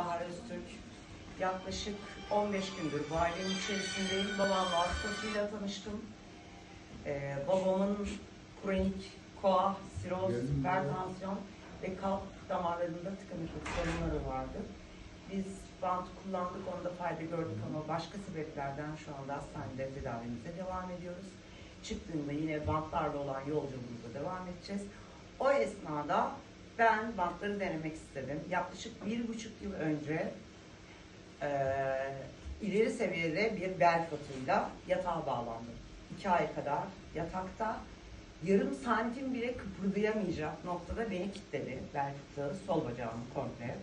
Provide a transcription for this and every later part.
Bahar Öztürk. Yaklaşık 15 gündür bu ailenin içerisindeyim. Babam vasıtasıyla tanıştım. Ee, babamın kronik koa, siroz, hipertansiyon ve kalp damarlarında tıkanıklık sorunları vardı. Biz bant kullandık, onda fayda gördük ama başka sebeplerden şu anda hastanede tedavimize devam ediyoruz. Çıktığında yine bantlarla olan yolculuğumuza devam edeceğiz. O esnada ben bantları denemek istedim. Yaklaşık bir buçuk yıl önce eee, ileri seviyede bir bel fıtığıyla yatağa bağlandım. İki ay kadar yatakta yarım santim bile kıpırdayamayacak noktada beni kilitledi. Bel fıtığı, sol bacağım komple.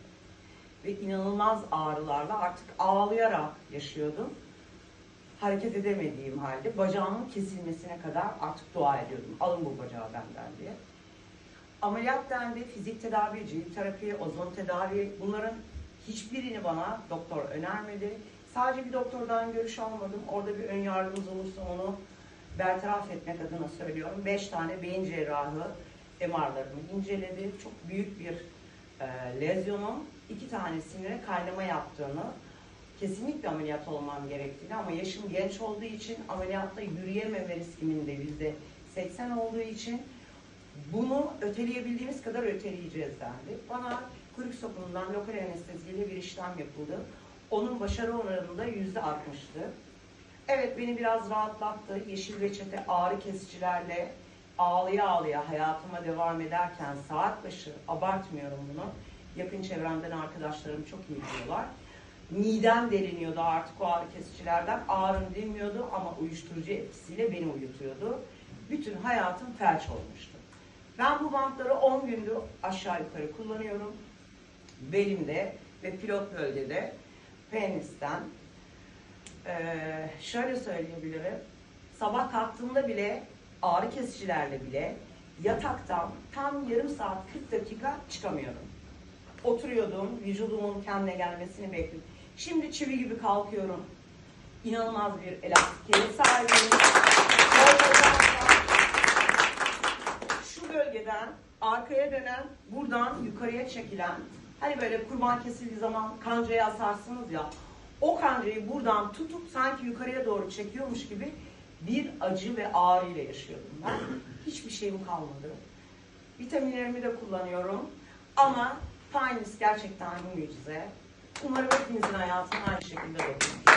Ve inanılmaz ağrılarla artık ağlayarak yaşıyordum. Hareket edemediğim halde bacağımın kesilmesine kadar artık dua ediyordum. Alın bu bacağı benden diye. Ameliyat dendi, fizik tedavi, cilt terapi, ozon tedavi bunların hiçbirini bana doktor önermedi. Sadece bir doktordan görüş almadım. Orada bir ön yargımız olursa onu bertaraf etmek adına söylüyorum. Beş tane beyin cerrahı MR'larımı inceledi. Çok büyük bir e, lezyonun iki tanesine kaynama yaptığını, kesinlikle ameliyat olmam gerektiğini ama yaşım genç olduğu için ameliyatta yürüyememe riskimin de yüzde 80 olduğu için bunu öteleyebildiğimiz kadar öteleyeceğiz dendi. Bana kuyruk sokumundan lokal anesteziyle bir işlem yapıldı. Onun başarı oranında yüzde artmıştı. Evet beni biraz rahatlattı. Yeşil reçete ağrı kesicilerle ağlaya ağlaya hayatıma devam ederken saat başı abartmıyorum bunu. Yakın çevremden arkadaşlarım çok iyi biliyorlar. Midem deliniyordu artık o ağrı kesicilerden. Ağrım dinmiyordu ama uyuşturucu etkisiyle beni uyutuyordu. Bütün hayatım felç olmuştu. Ben bu bantları 10 gündür aşağı yukarı kullanıyorum. Belimde ve pilot bölgede penisten. Ee, şöyle söyleyebilirim. Sabah kalktığımda bile ağrı kesicilerle bile yataktan tam yarım saat 40 dakika çıkamıyordum. Oturuyordum, vücudumun kendine gelmesini bekliyordum. Şimdi çivi gibi kalkıyorum. İnanılmaz bir elastikliğe sahibim. Arkaya dönen, buradan yukarıya çekilen, hani böyle kurban kesildiği zaman kancaya asarsınız ya, o kancayı buradan tutup sanki yukarıya doğru çekiyormuş gibi bir acı ve ağrı ile yaşıyordum ben. Hiçbir şeyim kalmadı. Vitaminlerimi de kullanıyorum ama Finest gerçekten bir mucize. Umarım hepinizin hayatına aynı şekilde dokunur.